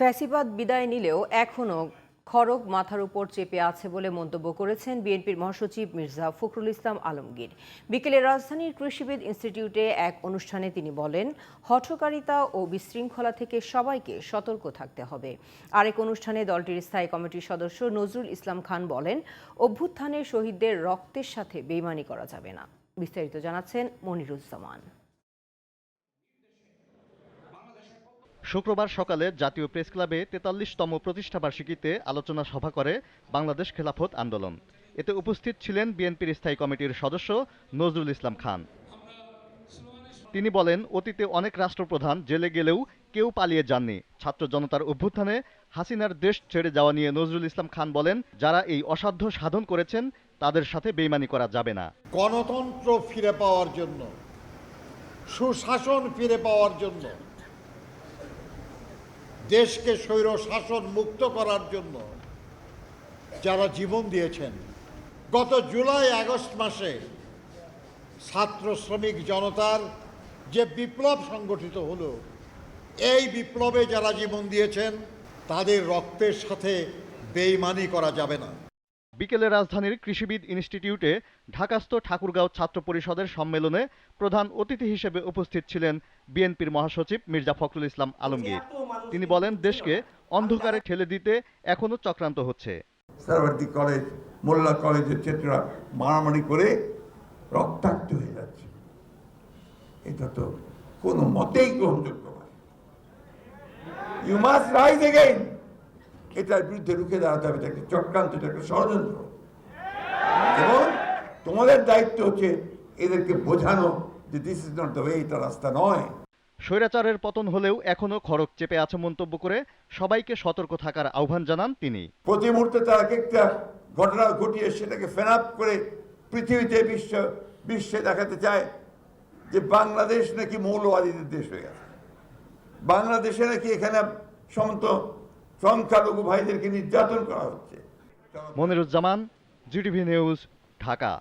ফ্যাসিবাদ বিদায় নিলেও এখনও খড়গ মাথার উপর চেপে আছে বলে মন্তব্য করেছেন বিএনপির মহাসচিব মির্জা ফখরুল ইসলাম আলমগীর। বিকেলে রাজধানীর কৃষিবিদ ইনস্টিটিউটে এক অনুষ্ঠানে তিনি বলেন, হঠকারিতা ও বিশৃঙ্খলা থেকে সবাইকে সতর্ক থাকতে হবে। আরেক অনুষ্ঠানে দলটির স্থায়ী কমিটির সদস্য নজরুল ইসলাম খান বলেন, অভ্যুত্থানে শহীদদের রক্তের সাথে বেইমানি করা যাবে না। বিস্তারিত জানাচ্ছেন মনিরুজ্জামান। শুক্রবার সকালে জাতীয় প্রেস ক্লাবে তেতাল্লিশতম প্রতিষ্ঠাবার্ষিকীতে আলোচনা সভা করে বাংলাদেশ খেলাফত আন্দোলন। এতে উপস্থিত ছিলেন বিএনপির স্থায়ী কমিটির সদস্য নজরুল ইসলাম খান। তিনি বলেন, অতীতে অনেক রাষ্ট্রপ্রধান জেলে গেলেও কেউ পালিয়ে যাননি। ছাত্র জনতার অভ্যুত্থানে হাসিনার দেশ ছেড়ে যাওয়া নিয়ে নজরুল ইসলাম খান বলেন, যারা এই অসাধ্য সাধন করেছেন, তাদের সাথে বেইমানি করা যাবে না। গণতন্ত্র ফিরে পাওয়ার জন্য, সুশাসন ফিরে পাওয়ার জন্য দেশকে স্বৈর শাসন মুক্ত করার জন্য যারা জীবন দিয়েছেন, গত জুলাই, আগস্ট মাসে ছাত্র শ্রমিক জনতার যে বিপ্লব সংগঠিত হলো, এই বিপ্লবে যারা জীবন দিয়েছেন, তাদের রক্তের সাথে বেইমানি করা যাবে না। বিকেলে রাজধানীর কৃষিবিদ ইনস্টিটিউটে ঢাকাস্থ ঠাকুরগাঁও ছাত্র পরিষদের সম্মেলনে প্রধান অতিথি হিসেবে উপস্থিত ছিলেন বিএনপির মহাসচিব মির্জা ফখরুল ইসলাম আলমগীর। তিনি বলেন, দেশকে অন্ধকারে ঠেলে দিতে এখনও চক্রান্ত হচ্ছে। কলেজ, মোল্লা কলেজ মারামারি করে রক্তাক্ত হয়ে যাচ্ছে। এটা তো কোনো মতেই গ্রহণযোগ্য ইউ মাস্ট রাইজ এগেইন এটার বিরুদ্ধে রুখে দাঁড়াতে হবে চক্রান্ত এটাকে ষড়যন্ত্র। এবং তোমাদের দায়িত্ব হচ্ছে এদেরকে বোঝানো যে this is not the way এটা রাস্তা নয়। স্বৈরাচারের পতন হলেও এখনও খড়ক চেপে আছে মন্তব্য করে সবাইকে সতর্ক থাকার আহ্বান জানান তিনি। প্রতি মুহূর্তে তারা এক একটা ঘটনা ঘটিয়ে সেটাকে ফেনাপ করে পৃথিবীতে বিশ্ব বিশ্বে দেখাতে চায় যে বাংলাদেশ নাকি মৌলবাদীদের দেশ হয়ে গেছে। বাংলাদেশে নাকি এখানে সমস্ত সংখ্যালঘু ভাইদেরকে নির্যাতন করা হচ্ছে। Moniruzzaman GTV news Dhaka.